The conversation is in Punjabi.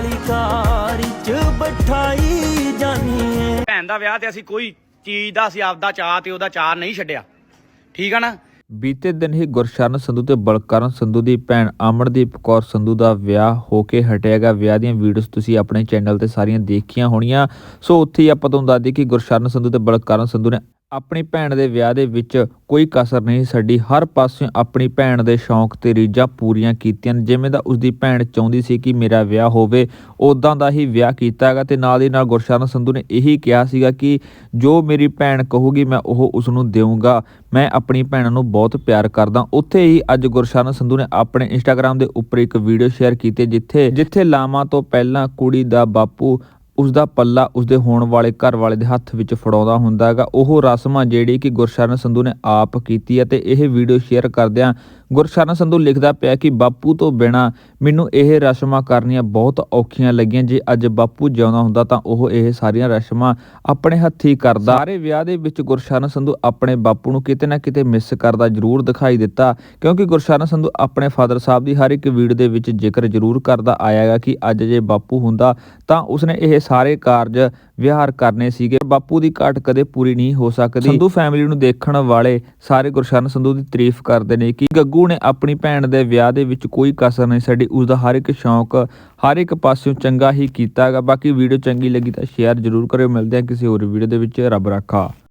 ਵਾਲੀ ਕਾਰ ਚ ਬਿਠਾਈ ਜਾਨੀ ਏ। ਭੈਣ ਦਾ ਵਿਆਹ ਤੇ ਅਸੀਂ ਕੋਈ ਚੀਜ਼ ਦਾ ਅਸੀਂ ਆਪਦਾ ਚਾਹ ਤੇ ਉਹਦਾ ਚਾਹ ਨਹੀਂ ਛੱਡਿਆ। ਠੀਕ ਆ ਨਾ? ਬੀਤੇ ਦਿਨ ਹੀ ਗੁਰਸ਼ਰਨ ਸੰਧੂ ਤੇ ਬਲਕਰਨ ਸੰਧੂ ਦੀ ਭੈਣ ਅਮਰਦੀਪ ਕੌਰ ਸੰਧੂ ਦਾ ਵਿਆਹ ਹੋ ਕੇ ਹਟਿਆਗਾ ਵਿਆਹ ਦੀਆਂ ਵੀਡੀਓਜ਼ ਤੁਸੀਂ ਆਪਣੇ ਚੈਨਲ ਤੇ ਸਾਰੀਆਂ ਦੇਖੀਆਂ ਹੋਣੀਆਂ। ਸੋ ਉੱਥੇ ਹੀ ਆਪਾਂ ਤੁਹਾਨੂੰ ਦੱਸ ਦਈਏ ਕਿ ਗੁਰਸ਼ਰਨ ਸੰਧੂ ਤੇ ਬਲਕਰਨ ਸੰਧੂ ਨੇ ਆਪਣੀ ਭੈਣ ਦੇ ਵਿਆਹ ਦੇ ਵਿੱਚ ਕੋਈ ਕਸਰ ਨਹੀਂ ਛੱਡੀ, ਹਰ ਪਾਸਿਓਂ ਆਪਣੀ ਭੈਣ ਦੇ ਸ਼ੌਂਕ ਤੇ ਰੀਝਾਂ ਪੂਰੀਆਂ ਕੀਤੀਆਂ ਜਿਵੇਂ ਦਾ ਉਸਦੀ ਭੈਣ ਚਾਹੁੰਦੀ ਸੀ ਕਿ ਮੇਰਾ ਵਿਆਹ ਹੋਵੇ ਉਦਾਂ ਦਾ ਹੀ ਵਿਆਹ ਕੀਤਾ ਹੈਗਾ ਤੇ ਨਾਲ ਦੀ ਨਾਲ ਗੁਰਸ਼ਰਨ ਸੰਧੂ ਨੇ ਇਹੀ ਕਿਹਾ ਸੀਗਾ ਕਿ ਜੋ ਮੇਰੀ ਭੈਣ ਕਹੂਗੀ ਮੈਂ ਉਹ ਉਸ ਨੂੰ ਦੇਵਾਂਗਾ ਮੈਂ ਆਪਣੀ ਭੈਣ ਨੂੰ ਬਹੁਤ ਪਿਆਰ ਕਰਦਾ। ਉੱਥੇ ਹੀ ਅੱਜ ਗੁਰਸ਼ਰਨ ਸੰਧੂ ਨੇ ਆਪਣੇ ਇੰਸਟਾਗ੍ਰam ਦੇ ਉੱਪਰ ਇੱਕ ਵੀਡੀਓ ਸ਼ੇਅਰ ਕੀਤੀ, ਜਿੱਥੇ ਜਿੱਥੇ ਲਾਵਾਂ ਤੋਂ ਪਹਿਲਾਂ ਕੁੜੀ ਦਾ ਬਾਪੂ ਉਸ ਦਾ ਪੱਲਾ ਉਸਦੇ ਹੋਣ ਵਾਲੇ ਘਰ ਵਾਲੇ ਦੇ ਹੱਥ ਵਿੱਚ ਫੜਾਉਂਦਾ ਹੁੰਦਾ ਹੈਗਾ। ਉਹ ਰਸਮਾਂ ਜਿਹੜੀ ਕਿ ਗੁਰਸ਼ਰਨ ਸੰਧੂ ਨੇ ਆਪ ਕੀਤੀ ਹੈ ਤੇ ਇਹ ਵੀਡੀਓ ਸ਼ੇਅਰ ਕਰਦਿਆਂ ਗੁਰਸ਼ਰਨ ਸੰਧੂ ਲਿਖਦਾ ਪਿਆ ਕਿ ਬਾਪੂ ਤੋਂ ਬਿਨਾ ਮੈਨੂੰ ਇਹ ਰਸਮਾਂ ਕਰਨੀਆਂ ਬਹੁਤ ਔਖੀਆਂ ਲੱਗੀਆਂ। ਜੇ ਅੱਜ ਬਾਪੂ ਜਿਉਂਦਾ ਹੁੰਦਾ ਤਾਂ ਉਹ ਇਹ ਸਾਰੀਆਂ ਰਸਮਾਂ ਆਪਣੇ ਹੱਥੀ ਕਰਦਾ। ਸਾਰੇ ਵਿਆਹ ਦੇ ਵਿੱਚ ਗੁਰਸ਼ਰਨ ਸੰਧੂ ਆਪਣੇ ਬਾਪੂ ਨੂੰ ਕਿਤੇ ਨਾ ਕਿਤੇ ਮਿਸ ਕਰਦਾ ਜ਼ਰੂਰ ਦਿਖਾਈ ਦਿੱਤਾ, ਕਿਉਂਕਿ ਗੁਰਸ਼ਰਨ ਸੰਧੂ ਆਪਣੇ ਫਾਦਰ ਸਾਹਿਬ ਦੀ ਹਰ ਇੱਕ ਵੀਡੀਓ ਦੇ ਵਿੱਚ ਜ਼ਿਕਰ ਜ਼ਰੂਰ ਕਰਦਾ ਆਇਆਗਾ ਕਿ ਅੱਜ ਜੇ ਬਾਪੂ ਹੁੰਦਾ ਤਾਂ ਉਸਨੇ ਇਹ ਸਾਰੇ ਕਾਰਜ ਵਿਹਾਰ ਕਰਨੇ ਸੀਗੇ। ਬਾਪੂ ਦੀ ਘਾਟ ਕਦੇ ਪੂਰੀ ਨਹੀਂ ਹੋ ਸਕਦੀ। ਸੰਧੂ ਫੈਮਿਲੀ ਨੂੰ ਦੇਖਣ ਵਾਲੇ ਸਾਰੇ ਗੁਰਸ਼ਰਨ ਸੰਧੂ ਦੀ ਤਾਰੀਫ ਕਰਦੇ ਨੇ ਕਿ ਗੱਗੂ ਨੇ ਆਪਣੀ ਭੈਣ ਦੇ ਵਿਆਹ ਦੇ ਵਿੱਚ ਕੋਈ ਕਸਰ ਨਹੀਂ ਛੱਡੀ। ਉਸ ਦਾ ਹਰ ਇੱਕ ਸ਼ੌਂਕ, ਹਰ ਇੱਕ ਪਾਸਿਓਂ ਚੰਗਾ ਹੀ ਕੀਤਾਗਾ ਬਾਕੀ ਵੀਡੀਓ ਚੰਗੀ ਲੱਗੀ ਤਾਂ ਸ਼ੇਅਰ ਜ਼ਰੂਰ ਕਰਿਓ। ਮਿਲਦੇ ਹਾਂ ਕਿਸੇ ਹੋਰ ਵੀਡੀਓ ਦੇ ਵਿੱਚ। ਰੱਬ ਰਾਖਾ।